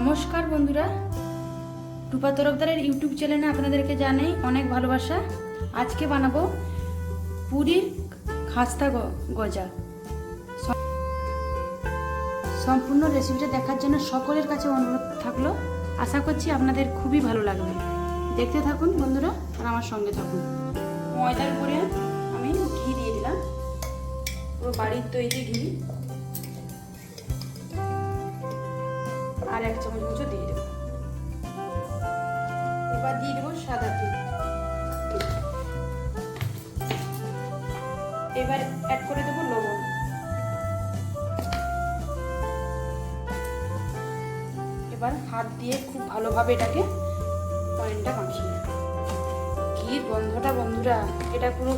নমস্কার বন্ধুরা। টুপা তরফদারের ইউটিউব চ্যানেলে আপনাদেরকে জানাই অনেক ভালোবাসা। আজকে বানাবো পুরীর খাস্তা গজা। সম্পূর্ণ রেসিপিটা দেখার জন্য সকলের কাছে অনুরোধ থাকল। আশা করছি আপনাদের খুবই ভালো লাগবে। দেখতে থাকুন বন্ধুরা আর আমার সঙ্গে থাকুন। ময়দার উপরে আমি ঘি দিয়ে দিলাম। পুরো বাড়ির তৈরি ঘি। আর এক চামচ মতো দিয়ে দেবো। এবার দিয়ে দেবো সাদা তেল। এবার অ্যাড করে দেবো লবণ। এবার হাত দিয়ে খুব ভালোভাবে এটাকে পয়েন্টটা মাখিয়ে। ঘির গন্ধটা বন্ধুরা, এটা পুরো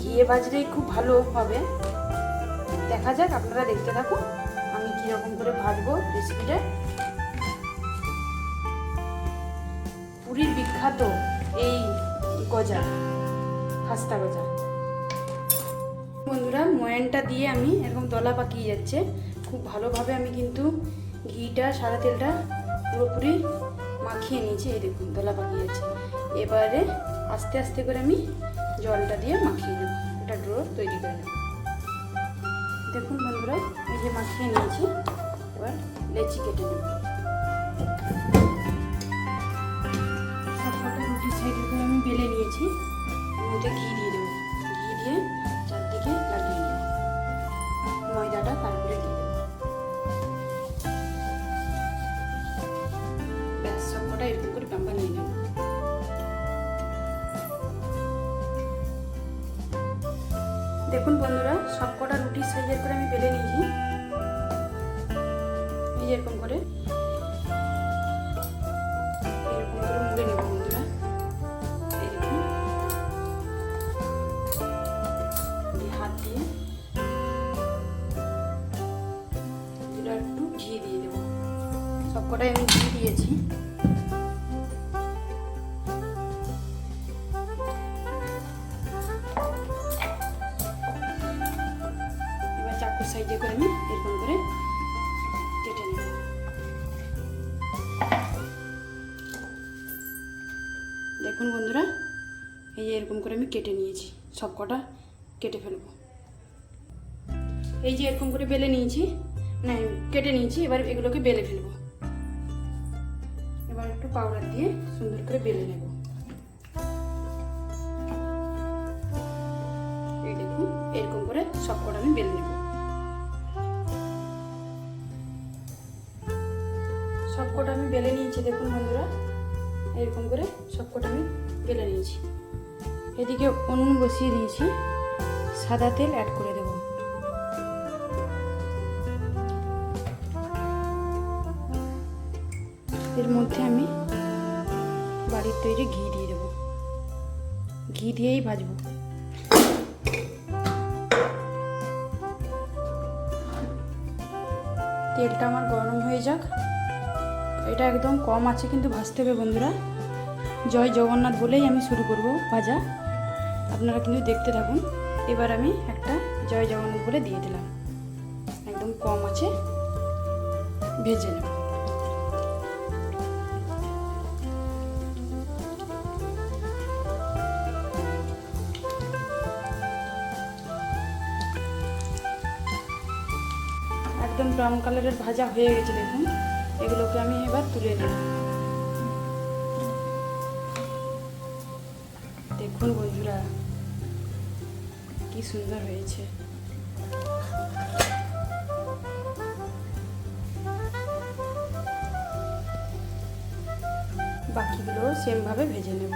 ঘিয়ে ভাজলেই খুব ভালো হবে। দেখা যাক, আপনারা দেখতে থাকুন আমি কীরকম করে ভাজবো রেসিপিটা বিখ্যাত এই গজা খাস্তা গজা বন্ধুরা, ময়ানটা দিয়ে আমি এরকম দলা পাকিয়ে যাচ্ছে। খুব ভালোভাবে আমি কিন্তু ঘিটা, সাদা তেলটা পুরোপুরি মাখিয়ে নিয়েছি। এই দেখুন, দলা পাকিয়ে যাচ্ছে। এবারে আস্তে আস্তে করে আমি জলটা দিয়ে মাখিয়ে নেব। একটা ড্রো তৈরি করে নেব। দেখুন বন্ধুরা, এই যে মাখিয়ে নিয়েছি, এবার লেচি কেটে নেব। বেলে নিয়েছি। মধ্যে ঘি দিয়ে দেবো। ঘি দিয়ে চারদিকে লাগিয়ে নেব। ময়দাটা তারপরে দিয়ে দেবো। ব্যাস এরকম করে বাম্বা নিয়ে নেব দেখুন বন্ধুরা সবকটা রুটির সাইজের করে আমি বেলে নিয়েছি। এরকম করে সবকটাই আমি ঘি দিয়েছি। এবার চাকুর সাইডে করে আমি এরকম করে কেটে নেব। দেখুন বন্ধুরা, এই যে এরকম করে আমি কেটে নিয়েছি। সব কটা ফেলব। এই যে এরকম করে বেলে নিয়েছি মানে কেটে নিয়েছি, এবার এগুলোকে বেলে ফেলব। একটু পাউডার দিয়ে সুন্দর করে বেলে নেব। এরকম করে সব কটা আমি বেলে নেব। সব কটা আমি বেলে নিয়েছি, দেখুন বন্ধুরা। এরকম করে সব কটা আমি বেলে নিয়েছি। এদিকে উনুন বসিয়ে দিয়েছি। সাদা তেল অ্যাড করে দেব। এর মধ্যে আমি বাড়ির তৈরি ঘি দিয়ে দেবো। ঘি দিয়েই ভাজবো। তেলটা আমার গরম হয়ে যাক। এটা একদম কম আছে কিন্তু ভাজতে হবে বন্ধুরা। জয় জগন্নাথ বলেই আমি শুরু করব ভাজা। আপনারা কিন্তু দেখতে থাকুন। এবার আমি একটা জয় জগন্নাথ বলে দিয়ে দিলাম। একদম কম আছে। ভেজে নেব। একদম ব্রাউন কালারের ভাজা হয়ে গেছে, দেখুন। এগুলোকে আমি এবার তুলে নেব। দেখুন বন্ধুরা, কি সুন্দর হয়েছে। বাকিগুলো সেমভাবে ভেজে নেব।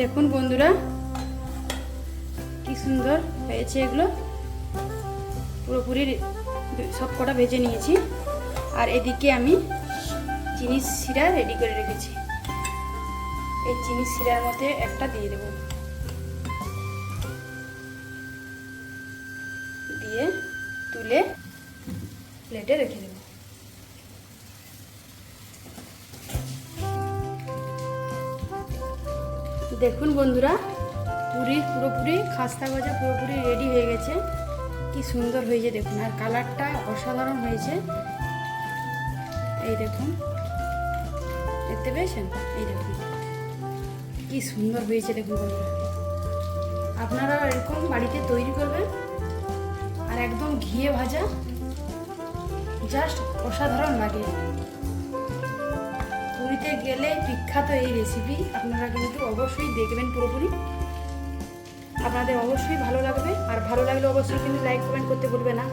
দেখুন বন্ধুরা, কি সুন্দর হয়েছে এগুলো। পুরোপুরি সব কটা ভেজে নিয়েছি। আর এদিকে আমি চিনি শিরা রেডি করে রেখেছি। এই চিনি শিরার মধ্যে একটা দিয়ে দেব। দিয়ে তুলে প্লেটে রেখে দেব। দেখুন বন্ধুরা, পুরি পুরোপুরি, খাস্তা গজা পুরোপুরি রেডি হয়ে গেছে। কি সুন্দর হয়েছে দেখুন, আর কালারটা অসাধারণ হয়েছে। এই দেখুন, দেখতে পেয়েছেন? এই দেখুন, কি সুন্দর হয়েছে দেখুন বন্ধুরা। আপনারা এরকম বাড়িতে তৈরি করবেন, আর একদম ঘিয়ে ভাজা, জাস্ট অসাধারণ লাগে। পুরীতে গেলে বিখ্যাত এই রেসিপি আপনারা কিন্তু অবশ্যই দেখবেন পুরোপুরি। আপনাদের অবশ্যই ভালো লাগবে, আর ভালো লাগলে অবশ্যই কিন্তু লাইক কমেন্ট করতে ভুলবে না।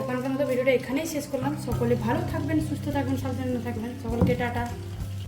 এখনকার মতো ভিডিওটা এখানেই শেষ করলাম। সকলে ভালো থাকবেন, সুস্থ থাকবেন, সাবধানে থাকবেন। সকলকে টাটা।